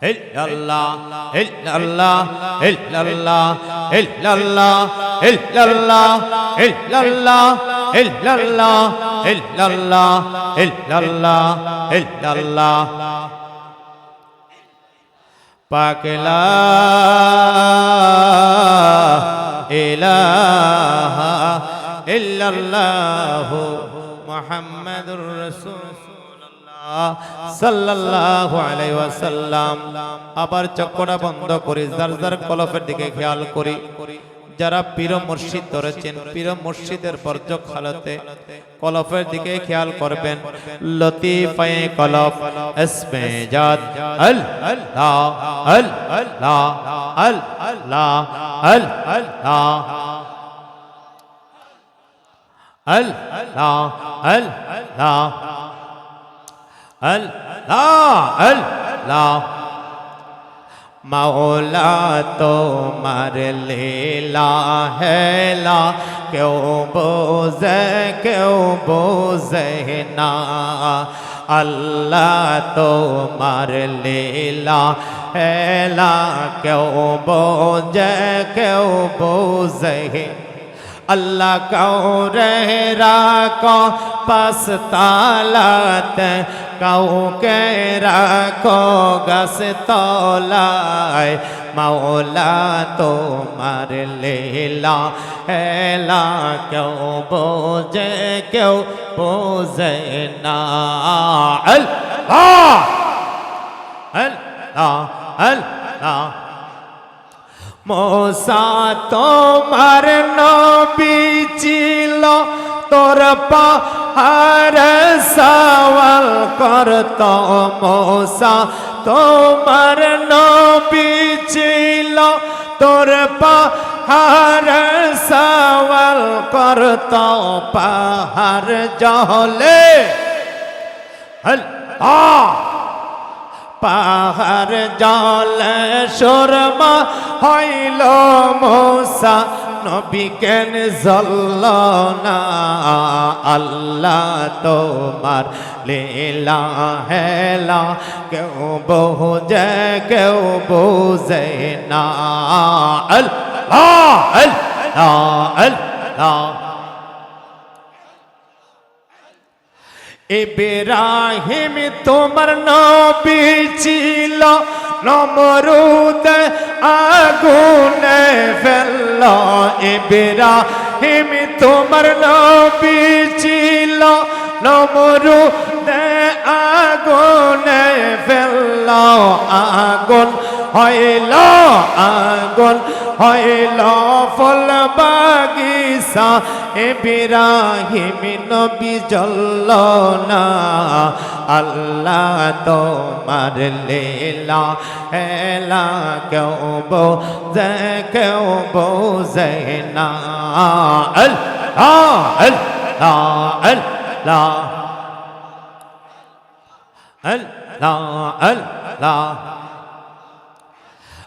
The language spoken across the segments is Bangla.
ইল্লাল্লাহ ইল্লাল্লাহ ইল্লাল্লাহ ইল্লাল্লাহ ইল্লাল্লাহ ইল্লাল্লাহ ইল্লাল্লাহ illallah illallah illallah illallah illallah illallah illallah illallah illallah illallah illallah illallah illallah illallah পাকলা ইলাহা ইল্লাল্লাহু মুহাম্মাদুর রাসূলুল্লাহ সাল্লাল্লাহু আলাইহি ওয়াসাল্লাম। আবার চক্ষুটা বন্ধ করি, যার কলফের দিকে খেয়াল করি। যারা পীর মুর্শিদ ধরেছেন, পীর মুর্শিদের বর্জক হালতে কলফের দিকে খেয়াল করবেন। লতিফায়ে কলফ, ইসমে জাত আল আল্লাহ আল আল্লাহ আল আল্লাহ আল আল্লাহ আল আল্লাহ আল আল্লাহ মৌলা তোমার লীলা হেলা কেউ বোঝে কেউ বোঝে না। আল্লাহ তোমার লীলা হেলা কেউ বোঝে কেউ বোঝে আল্লাহ কাউ রে রাখো পাস তালাতে কাউকে রাখো গাছ তলায় মাওলা তোমার লীলা হেলা কেউ বোঝে কেউ বোঝে না আল্লাহ আল্লাহ আল্লাহ মোসা, তোমার নবী ছিল তোর পাহাড় সওয়াল করত মোসা, তোমার নবী ছিল তোর পাহাড় সওয়াল করত পাহাড় জহলে। হল আ। পাহাড় জল সুরমা হইল মোসা, নবী কেন জল্ল না? আল্লাহ তোমার লীলা হেলা, কেউ বোঝে কেউ বোঝে না। আল্লাহ আল্লাহ আল্লাহ। ইব্রাহিম, তোমার নবী ছিল। নমরুদ আগুনে ফেলল। ইব্রাহিম, তোমার নবী ছিল। নমরুদ আগুনে ফেলল। আগুন হইল, আগুন হইল ফল বাগিসা এবিরাহিম নবী জল্ল না। আল্লাহ তোমার লীলা এলা কেউ বোঝে কেউ বোঝে না। লা।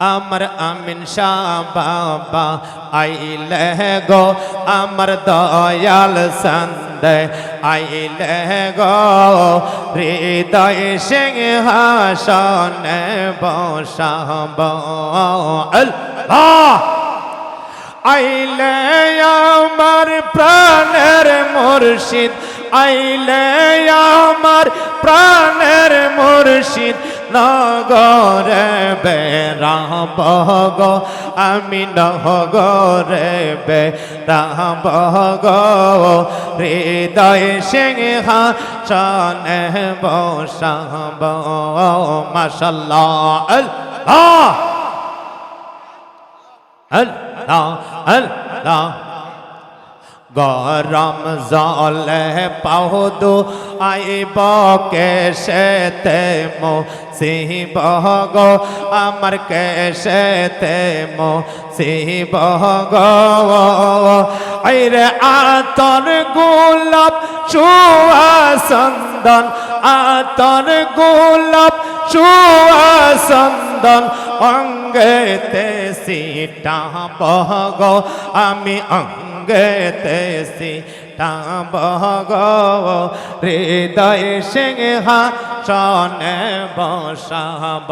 আমার আমিন শাহ বাবা আইলে গো আমার দয়াল সন্দে আইলে গো হৃদয় সিংহাসনে বসাব আইলে আমার প্রাণের মুর্শিদ আইলে আমার প্রাণের মুর্শিদ নগরে বেরাব গো, আমি নগরে বেরাব গো। হৃদয় সিংহা চনে বসাব, মাশাল্লাহ। আল্লাহ। আল্লাহ। আল্লাহ। গরম জলে পাহুদু আইব কেশেতে মো সিব গো, আমার কেশেতে মো সিব গো। আইরে আতর গোলাপ চুয়া সন্দন আতর গোলাপ চুয়া সন্দন অঙ্গেতে সিটা বহগ আমি অঙ্গেতে সিটা বহগ হৃদয় সিংহা চনে বসাব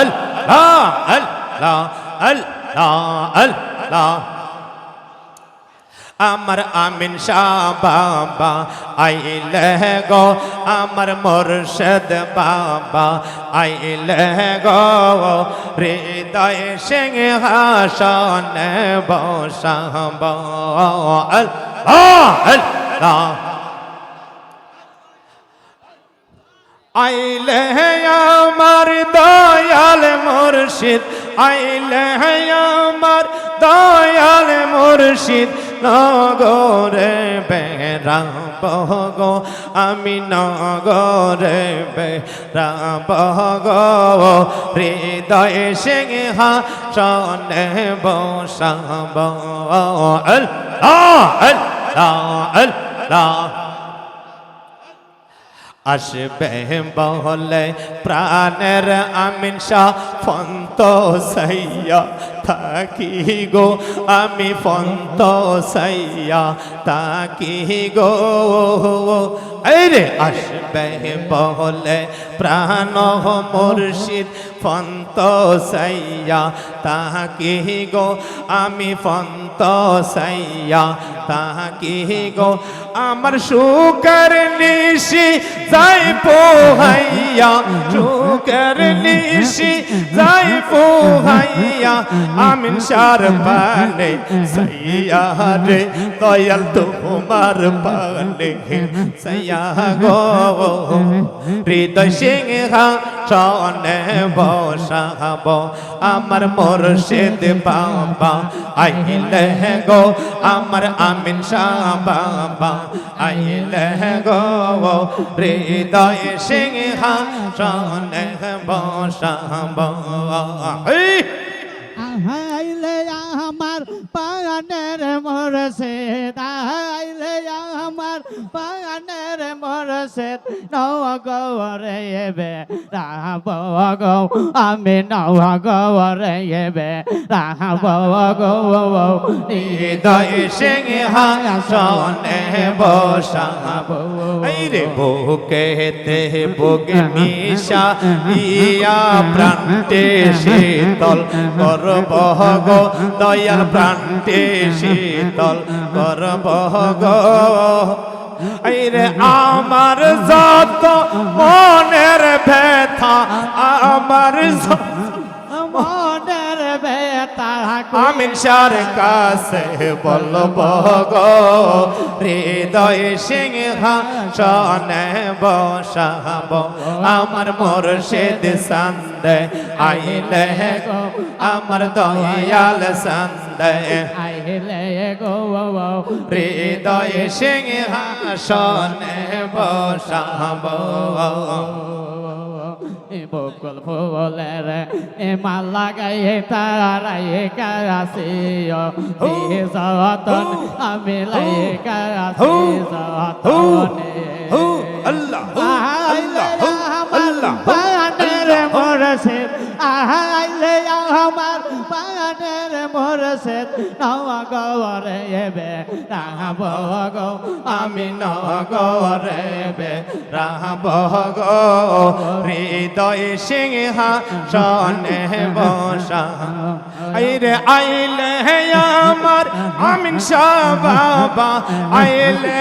আল্লাহ আল্লাহ আল্লাহ আল্লাহ। আমার আমিন শাহ বাবা, আইলে গো আমার মোরশেদ বাবা, আইলে গো হৃদয় সিংহাসনে বসাব। আল্লাহ আল্লাহ। আইলে আমার দয়াল মুর্শিদ, আইলে আমার দয়াল মুর্শিদ নগরে বেড়াব গো, আমি নগরে বেড়াব গো। হৃদয় সিংহা সনে বসাব। আল আল আল আল্লাহ। আসবে বহলে প্রাণের আমিন শাহ, ফন্ত সাইয়া থাকি গো। আমি ফন্ত সাইয়া থাকি গো। আরে আসবে বহলে প্রাণ মুর্শিদ ফন্ত সাইয়া তাকি গো, আমি ফন্ত সাইয়া তাকি গো। আমার সুকর নিশি যাই পোহাইয়া সুকর নিশি যাই পোহাইয়া আমিন সার পানে সাইয়া রে, দয়াল তোমার পানে সাইয়া গো। হৃদয় সিংহা সনে বসাব। আমার মোরশেদ বাবা, আইলে গো, আমার আমিন শাহ বাবা, আইলে গো। হৃদয় সিংহা সনে বসাব আইলে আমার পাগানের মরছে আইলে আমার পাগানের মরছে নও গৌরে এবে রাব গো আমি নও গৌরে এবে রাব গো হৃদয় সিংহা সনে বসাব রে বুকেতে বুকে মিশা, ইয়া প্রান্তে শীতল করব গো দয়াল প্রান্তে শীতল করব গো এই রে আমার যত মনের ব্যথা আমার আমিন সার কাছে বলব গো হৃদয় সিংহা সনে বসাব। আমার মোরশেদ সন্দে আইলে গো আমার দয়াল সন্দে। আইলে গো হৃদয় সিংহা সনে বসাব। বকুল ফুলের এ মালা গায়ে তারাই কারাসি যতন আমি লাই কারাসি যতনে। আল্লাহ আল্লাহ আল্লাহ আল্লাহ আল্লাহ আল্লাহ হু। মরছে নওয়া গরে এবে রাব গো আমি নগরে বে রাব গো হৃদয় সিংহা সনে বসা। আইরে আইলে আমার আমিন বাবা। আইলে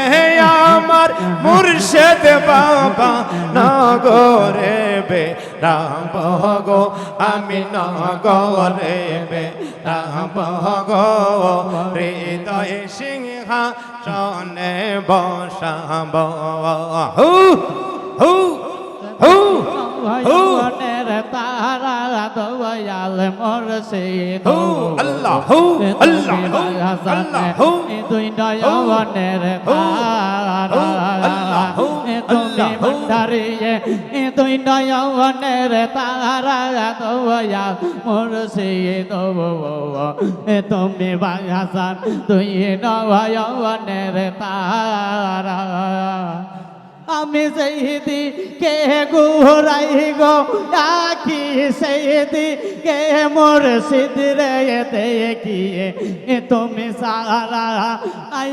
আমার মুর্শেদ বাবা। নগরে বে রাব গো, আমি নগরে বে রাব গো। হৃদয় সিংহা সনে বসাব। হু হু হু হু। তারা দয়াল মুর্শিদ। হু, আল্লাহ, হু, আল্লাহ, হু, আল্লাহ, হু, দুই নয়নের তারা আল্লাহ, হু, তুমি হু। ভান্ডারিয়ে দুই নয়নের তারা দয়াল মুর্শিদ তুমি হাসান দুই নয়নের তারা আমি সেই দিকে ঘুরাই গো আখি সেই দিকে মোর সিদ্ধরে দেখিয়ে তুমি সারা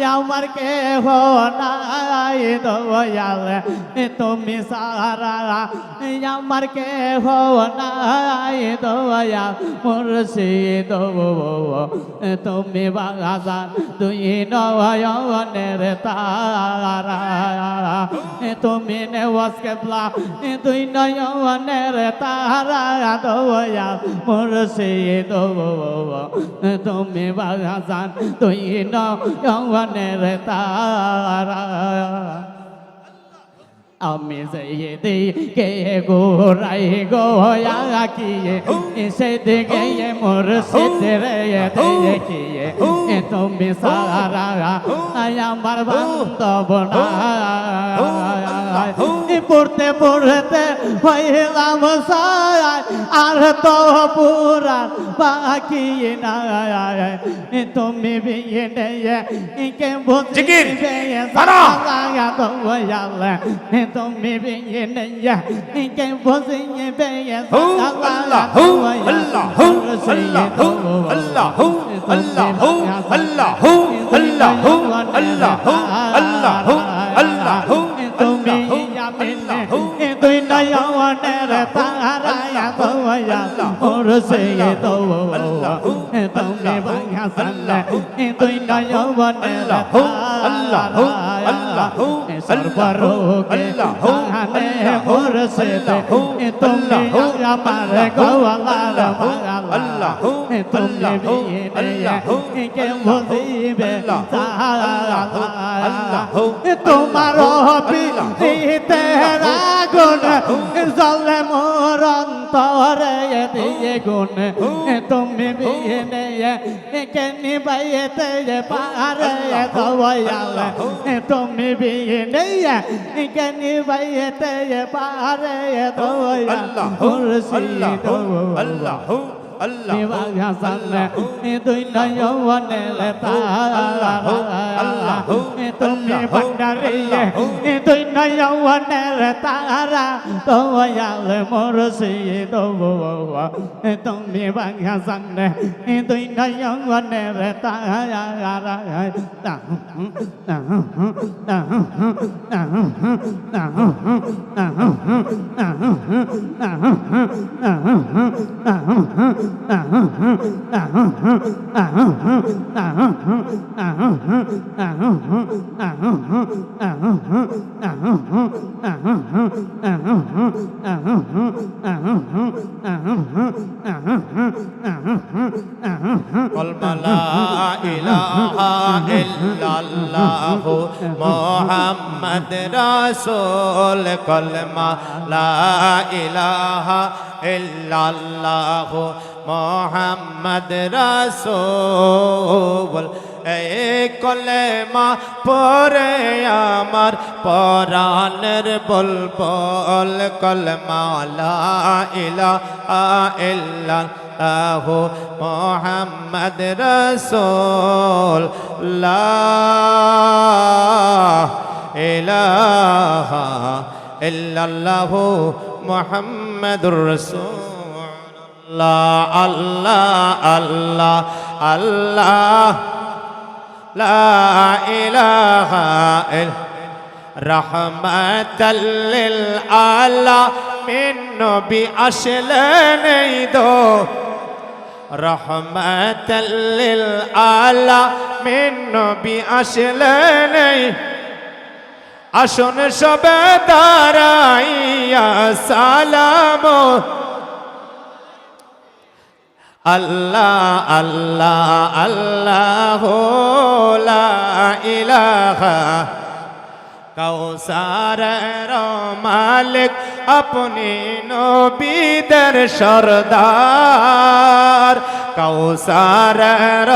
আমার কে হো নাই দয়াল তুমি সারা আমার কে হো নাই দয়াল মোর সিদ্ধ তুমি বাগান দুই নয়নের তারা তুমি নেওয়াজ কেবলা দুই নয়নের তারা দয়া মুর্শিদ তুমি বাগান দুই নয়নের তারা। আমি সেই দিকে গোরাই গোয়া কিয়ে সে দিকে মোর সিদ্ধরে দেখিয়ে। তুমি সারা আমার হয়। পড়তে পড়তে হইলাম সায়। আর তো পুরাণ বাকি না তুমি বিয়ে কে বুঝবে তুমি বিয়ে কে বুঝবে Allah, Allah, Allah, Allah, Allah, তুই নয়নের তারায়া দয়া ওর সে তো তুমি বাঙা সাল্লা আমি কইনা যৌবন আল্লাহ আল্লাহ আল্লাহ সরবর আল্লাহ আল্লাহ হরসে দাও তুমি আমার গোয়ালার আল্লাহ তুমি আল্লাহ কে বলিবে আল্লাহ তোমার হবি তেরা গুণ জলে মোর অন্তরে দিয়ে গুণ তুমি বিয়ে নেয়ে কে নিবাইতে পারে দয়াল তুমি বিয়ে নেয়ে কে নিবাইতে পারে দয়াল আল্লাহ আল্লাহ আল্লাহ দুই নয়নে তুমি ভান্ডারে দুই নয়নে তারা তোমায়াল মোর সিয়ে দেবো তুমি বাঘা সামনে দুই নয়নে তারা Uh-huh. লা ইলাহা ইল্লাল্লাহ মুহাম্মদ রাসূল কলমা লা ইলাহা ইল্লাল্লাহ মুহাম্মদ রাসূল, এই কলেমা পরে আমার পরাণের বলবল, কলমা লা ইলাহা ইল্লাল্লাহ মোহাম্মদ রসোল ইলাহা ইল্লাল্লাহ মোহাম্মদুর রসুল। আল্লাহ আল্লাহ আল্লাহ লা ইলাহা ইল্লা রহমতল্লিল আলামিন নবী আসলেন এই দো রহমতল্লিল আলামিন নবী আসলেন এই আসুন সবে দাঁড়াইয়া সালাম আল্লাহ আল্লাহ আল্লাহ ইলাহা। কৌসার মালিক আপনি নবীদের সরদার। কৌসারের